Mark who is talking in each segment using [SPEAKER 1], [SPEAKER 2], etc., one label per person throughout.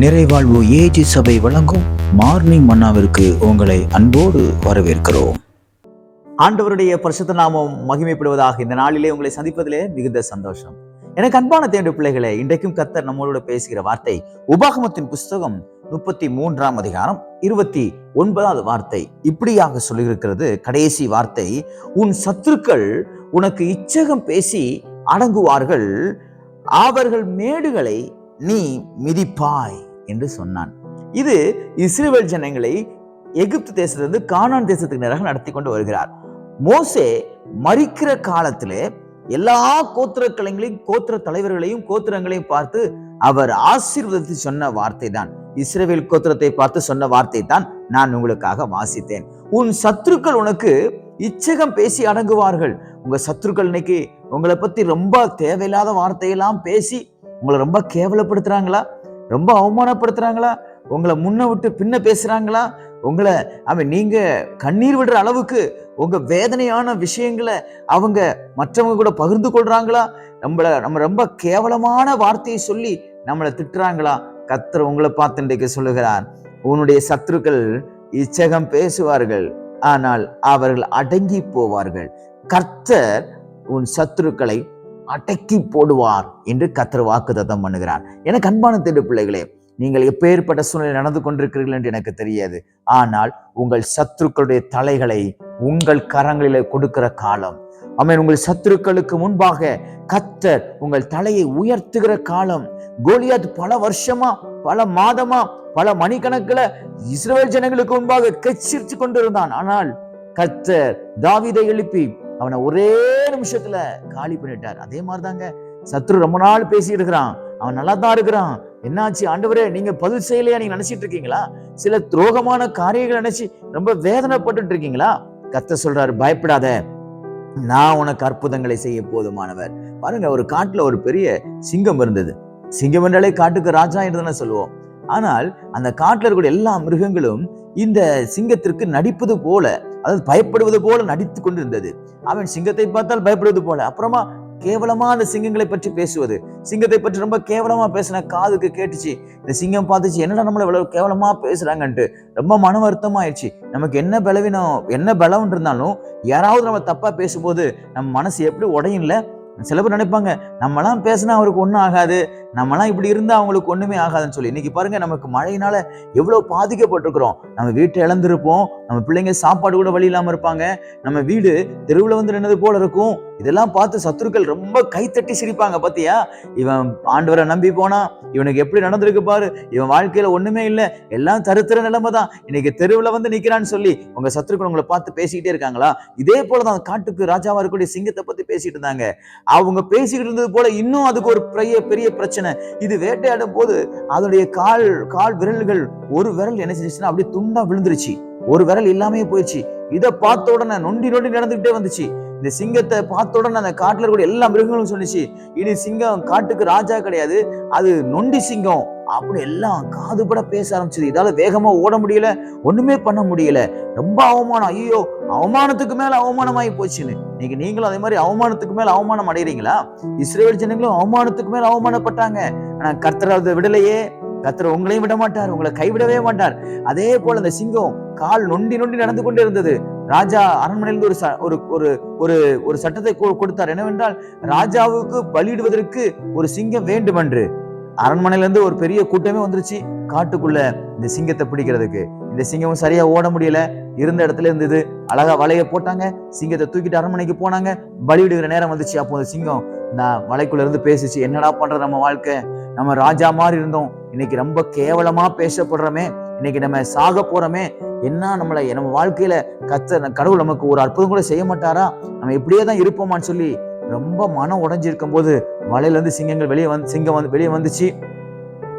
[SPEAKER 1] நிறைவாழ்வு AG சபை வழங்கும் morning மன்னாவிற்கு உங்களை அன்போடு வரவேற்கிறோம்.
[SPEAKER 2] ஆண்டவருடைய பரிசுத்த நாமம் மகிமைப்படுவதாக இந்த நாளிலே உங்களை சந்திப்பதிலே மிகுந்த சந்தோஷம். எனக்கு அன்பான தேடு பிள்ளைகளே இன்றைக்கும் கத்தர் நம்மளோட பேசுகிற வார்த்தை உபாகமத்தின் புஸ்தகம் முப்பத்தி மூன்றாம் அதிகாரம் இருபத்தி ஒன்பதாவது வார்த்தை. இப்படியாக சொல்லியிருக்கிறது கடைசி வார்த்தை உன் சத்துருக்கள் உனக்கு இச்சகம் பேசி அடங்குவார்கள் அவர்கள் மேடுகளை நீ மிதிப்பாய். என்று சொன்னான். இது இஸ்ரேல் ஜனங்களை எகிப்து தேசத்திலிருந்து கானான் தேசத்துக்கு நேராக நடத்தி கொண்டு வருகிறார். மோசே மறிக்கிற காலத்தில் எல்லா கோத்திர கலைங்களையும் கோத்திர தலைவர்களையும் கோத்திரங்களையும் பார்த்து அவர் ஆசீர்வதித்து சொன்ன வார்த்தை தான் இஸ்ரேல் கோத்திரத்தை பார்த்து சொன்ன வார்த்தை தான் நான் உங்களுக்காக வாசித்தேன். உன் சத்துருக்கள் உனக்கு இச்சகம் பேசி அடங்குவார்கள். உங்க சத்துருக்கள் இன்னைக்கு உங்களை பத்தி ரொம்ப தேவையில்லாத வார்த்தையெல்லாம் பேசி உங்களை ரொம்ப கேவலப்படுத்துறாங்களா? ரொம்ப அவமானப்படுத்துறாங்களா? உங்களை முன்ன விட்டு பின்ன பேசுகிறாங்களா உங்களை அவன் நீங்கள் கண்ணீர் விடுற அளவுக்கு உங்கள் வேதனையான விஷயங்களை அவங்க மற்றவங்க கூட பகிர்ந்து கொள்கிறாங்களா நம்மளை நம்ம ரொம்ப கேவலமான வார்த்தையை சொல்லி நம்மளை திட்டுறாங்களா? கத்தர் உங்களை பார்த்து இன்றைக்கு சொல்லுகிறார் உன்னுடைய சத்துருக்கள் இச்சகம் பேசுவார்கள் ஆனால் அவர்கள் அடங்கி போவார்கள். கர்த்தர் உன் சத்துருக்களை அடக்கி போடுவார் என்று கத்தர் வாக்குதத்தம் பண்ணுகிறார். எனக்கு அன்பான திரு பிள்ளைகளே நீங்கள் எப்பேற்பட்ட சூழ்நிலை நடந்து கொண்டிருக்கிறீர்கள் என்று எனக்கு தெரியாது. ஆனால் உங்கள் சத்துருக்களுடைய தலைகளை உங்கள் கரங்களிலே கொடுக்கிற காலம் அமேன் உங்கள் சத்துருக்களுக்கு முன்பாக கத்தர் உங்கள் தலையை உயர்த்துகிற காலம் கோலியாத் பல வருஷமா பல மாதமா பல மணிக்கணக்கில் இஸ்ரேல் ஜனங்களுக்கு முன்பாக கச்சிரிச்சு கொண்டிருந்தான். ஆனால் கத்தர் தாவிதை எழுப்பி அவனை ஒரே நிமிஷத்துல காலி பண்ணிட்டார். அதே மாதிரிதாங்க. சத்ரு ரொம்ப நாள் பேசிட்டு இருக்கிறான். அவன் நல்லா தான் இருக்கிறான். என்னாச்சு ஆண்டவரே நீங்க பதில் செய்யலையா? நீங்க நினைச்சிட்டு இருக்கீங்களா? சில துரோகமான காரியங்கள் நினைச்சு ரொம்ப வேதனைப்பட்டு இருக்கீங்களா? கத்த சொல்றாரு பயப்படாத. நான் உனக்கு அற்புதங்களை செய்ய போதுமானவர். பாருங்க ஒரு காட்டுல ஒரு பெரிய சிங்கம் இருந்தது. சிங்கம் என்றாலே காட்டுக்கு ராஜா என்று தானே சொல்லுவோம். ஆனால் அந்த காட்டுல இருக்கக்கூடிய எல்லா மிருகங்களும் இந்த சிங்கத்திற்கு நடிப்பது போல அதாவது பயப்படுவது போல நடித்து கொண்டிருந்தது. அவன் சிங்கத்தை பார்த்தால் பயப்படுவது போல. அப்புறமா கேவலமா அந்த சிங்கங்களை பற்றி பேசுவது. சிங்கத்தை பற்றி ரொம்ப கேவலமா பேசின காதுக்கு கேட்டுச்சு. இந்த சிங்கம் பார்த்துச்சு என்னடா நம்மள இவ்வளவு கேவலமா பேசுறாங்கன்ட்டு. ரொம்ப மன வருத்தம் ஆயிடுச்சு நமக்கு என்ன பலவீனம் என்ன பலம் இருந்தாலும் யாராவது நம்ம தப்பா பேசும்போது நம்ம மனசு எப்படி உடையும்ல சில பேர் நினைப்பாங்க நம்மலாம் பேசினா அவருக்கு ஒன்றும் ஆகாது நம்மலாம் இப்படி இருந்தால் அவங்களுக்கு ஒன்றுமே ஆகாதுன்னு சொல்லி. இன்னைக்கு பாருங்க நமக்கு மழையினால எவ்வளோ பாதிக்கப்பட்டிருக்கிறோம். நம்ம வீட்டை இழந்திருப்போம் நம்ம பிள்ளைங்க சாப்பாடு கூட வழி இல்லாமல் இருப்பாங்க. நம்ம வீடு தெருவில் வந்து நின்னது போல இருக்கும். இதெல்லாம் பார்த்து சத்துருக்கள் ரொம்ப கைத்தட்டி சிரிப்பாங்க பார்த்தியா இவன் ஆண்டவரை நம்பி போனா இவனுக்கு எப்படி நடந்திருக்கு பாரு? இவன் வாழ்க்கையில ஒண்ணுமே இல்லை. எல்லாம் தருத்திர நிலைமை தான் இன்னைக்கு தெருவில் வந்து நிக்கிறான்னு சொல்லி உங்க சத்துருக்கள் உங்களை பார்த்து பேசிக்கிட்டே இருக்காங்களா? இதே போலதான் காட்டுக்கு ராஜாவா இருக்கக்கூடிய சிங்கத்தை பத்தி பேசிட்டு இருந்தாங்க. அவங்க பேசிக்கிட்டு இருந்தது போல இன்னும் அதுக்கு ஒரு பெரிய பெரிய பிரச்சனை. இது வேட்டையாடும் போது அதனுடைய கால் கால் விரல்கள் ஒரு விரல் என்ன செஞ்சுச்சுன்னா அப்படியே துண்டா விழுந்துருச்சு. ஒரு விரல் இல்லாமே போயிடுச்சு இதை பார்த்த உடனே நொண்டி நொண்டி நடந்துகிட்டே வந்துச்சு. இந்த சிங்கத்தை பார்த்த உடனே அந்த காட்டில் இருக்கக்கூடிய எல்லா மிருகங்களும் சொல்லிச்சு இனி சிங்கம் காட்டுக்கு ராஜா கிடையாது அது நொண்டி சிங்கம் அப்படி எல்லாம் காதுபட பேச ஆரம்பிச்சது. இதால வேகமா ஓட முடியல ஒண்ணுமே பண்ண முடியல. ரொம்ப அவமானம். ஐயோ அவமானத்துக்கு மேல அவமானமாயி போச்சுன்னு. இன்னைக்கு நீங்களும் அதே மாதிரி அவமானத்துக்கு மேல அவமானம் அடைகிறீங்களா இஸ்ரேல் ஜனங்களும் அவமானத்துக்கு மேல அவமானப்பட்டாங்க. ஆனா கர்த்தர் அதை விடலையே. கர்த்தர் உங்களையும் விட மாட்டார் உங்களை கைவிடவே மாட்டார். அதே போல அந்த சிங்கம் கால் நொண்டி நொண்டி நடந்து கொண்டே இருந்தது. ராஜா அரண்மனையிலிருந்து ஒரு ச- ஒரு ஒரு ஒரு ஒரு சட்டத்தை கொ- கொடுத்தார். என்னவென்றால் ராஜாவுக்கு பலியிடுவதற்கு ஒரு சிங்கம் வேண்டும் என்று அரண்மனையிலேருந்து ஒரு பெரிய கூட்டமே வந்துருச்சு. காட்டுக்குள்ள இந்த சிங்கத்தை பிடிக்கிறதுக்கு. இந்த சிங்கமும் சரியா ஓட முடியல. இருந்த இடத்துல இருந்தது அழகா வலைய போட்டாங்க. சிங்கத்தை தூக்கிட்டு அரண்மனைக்கு போனாங்க. பலியிடுகிற நேரம் வந்துச்சு. அப்போ அந்த சிங்கம் நான் வலைக்குள்ள இருந்து பேசிச்சு. என்னடா பண்ற நம்ம வாழ்க்கை? நம்ம ராஜா மாதிரி இருந்தோம். இன்னைக்கு ரொம்ப கேவலமா பேசப்படுறோமே. இன்னைக்கு நம்ம சாக போறோமே. என்ன நம்மளை நம்ம வாழ்க்கையில கத்த கடவுள் நமக்கு ஒரு அற்புதம் கூட செய்ய மாட்டாரா? நம்ம இப்படியே தான் இருப்போமான்னு சொல்லி ரொம்ப மனம் உடஞ்சிருக்கும் போது மலையிலேருந்து சிங்கங்கள் வெளியே வந்து சிங்கம் வந்து வெளியே வந்துச்சு.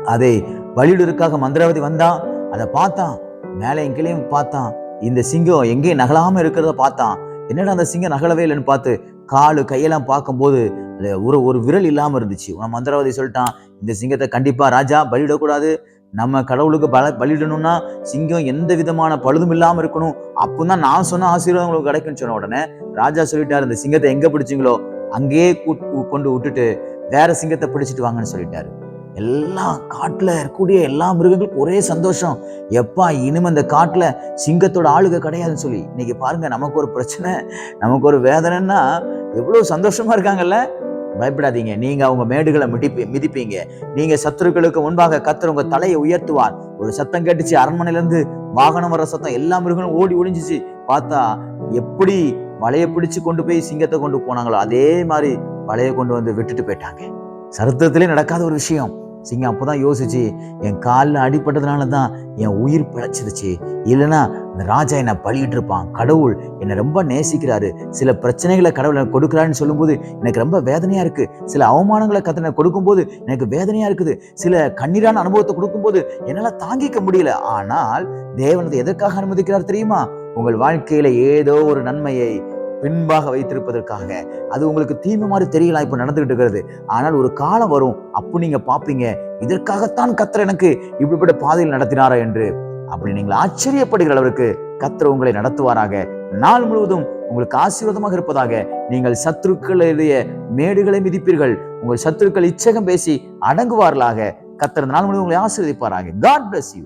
[SPEAKER 2] அதை வழியிடுவதற்காக மந்திராவதி வந்தான் அதை பார்த்தான். மேலே எங்கேயும் பார்த்தான். இந்த சிங்கம் எங்கேயும் நகலாமல் இருக்கிறத பார்த்தான். என்னடா அந்த சிங்கம் நகலவே இல்லைன்னு பார்த்து காலு கையெல்லாம் பார்க்கும்போது அது ஒரு ஒரு விரல் இல்லாமல் இருந்துச்சு. உன மந்திரவாதி சொல்லிட்டான் இந்த சிங்கத்தை கண்டிப்பாக ராஜா பலியிடக்கூடாது. நம்ம கடவுளுக்கு பல பலியிடணும்னா சிங்கம் எந்த விதமான பழுதும் இல்லாமல் இருக்கணும். அப்பதான் நான் சொன்ன ஆசீர்வாதம் உங்களுக்கு கிடைக்கும்னு சொன்ன உடனே ராஜா சொல்லிட்டார் இந்த சிங்கத்தை எங்கே பிடிச்சிங்களோ அங்கேயே கொண்டு விட்டுட்டு வேற சிங்கத்தை பிடிச்சிட்டு வாங்கன்னு சொல்லிட்டாரு. எல்லாம் காட்டில் இருக்கக்கூடிய எல்லா மிருகங்களுக்கும் ஒரே சந்தோஷம். எப்பா இனிமே இந்த காட்டில் சிங்கத்தோட ஆளுக கிடையாதுன்னு சொல்லி. இன்னைக்கு பாருங்க நமக்கு ஒரு பிரச்சனை நமக்கு ஒரு வேதனைன்னா எவ்வளோ சந்தோஷமா இருக்காங்கல்ல? பயப்படாதீங்க. நீங்க அவங்க மேடுகளை மிதிப்பி மிதிப்பீங்க. நீங்க சத்துருக்களுக்கு முன்பாக கத்துற உங்க தலையை உயர்த்துவார். ஒரு சத்தம் கேட்டுச்சு அரண்மனையிலேருந்து வாகனம் வர சத்தம் எல்லா மிருகங்களும் ஓடி ஒளிஞ்சிச்சு. பார்த்தா எப்படி வலையை பிடிச்சு கொண்டு போய் சிங்கத்தை கொண்டு போனாங்களோ அதே மாதிரி வலையை கொண்டு வந்து விட்டுட்டு போயிட்டாங்க. சரித்திரத்திலே நடக்காத ஒரு விஷயம். சிங்கம் அப்போதான் யோசிச்சு என் காலில் அடிப்பட்டதுனால தான் என் உயிர் பிழைச்சிருச்சு. இல்லைன்னா இந்த ராஜா என்னை பழியிட்டு இருப்பான் கடவுள் என்னை ரொம்ப நேசிக்கிறாரு. சில பிரச்சனைகளை கடவுள் எனக்கு கொடுக்குறாருன்னு சொல்லும்போது எனக்கு ரொம்ப வேதனையா இருக்கு. சில அவமானங்களை கத்தனை கொடுக்கும்போது எனக்கு வேதனையா இருக்குது. சில கண்ணீரான அனுபவத்தை கொடுக்கும்போது என்னால் தாங்கிக்க முடியல. ஆனால் தேவன் எதற்காக அனுமதிக்கிறார் தெரியுமா? உங்கள் வாழ்க்கையில ஏதோ ஒரு நன்மையை பின்பாக வைத்திருப்பதற்காக. அது உங்களுக்கு தீமை மாதிரி தெரியலாம் இப்போ நடந்துகிட்டு இருக்கிறது. ஆனால் ஒரு காலம் வரும். அப்போ நீங்க பார்ப்பீங்க இதற்காகத்தான் கத்தர் எனக்கு இப்படிப்பட்ட பாதையில் நடத்தினாரா என்று. அப்படி நீங்கள் ஆச்சரியப்படுகிற அளவிற்கு கத்திர உங்களை நடத்துவாராக. நாள் முழுவதும் உங்களுக்கு ஆசீர்வாதமாக இருப்பதாக நீங்கள் சத்துருக்களுடைய மேடுகளை மிதிப்பீர்கள். உங்கள் சத்துருக்கள் இச்சகம் பேசி அடங்குவார்களாக. கத்தர் நாள் முழுவதும் உங்களை ஆசீர்வதிப்பாராக. God bless you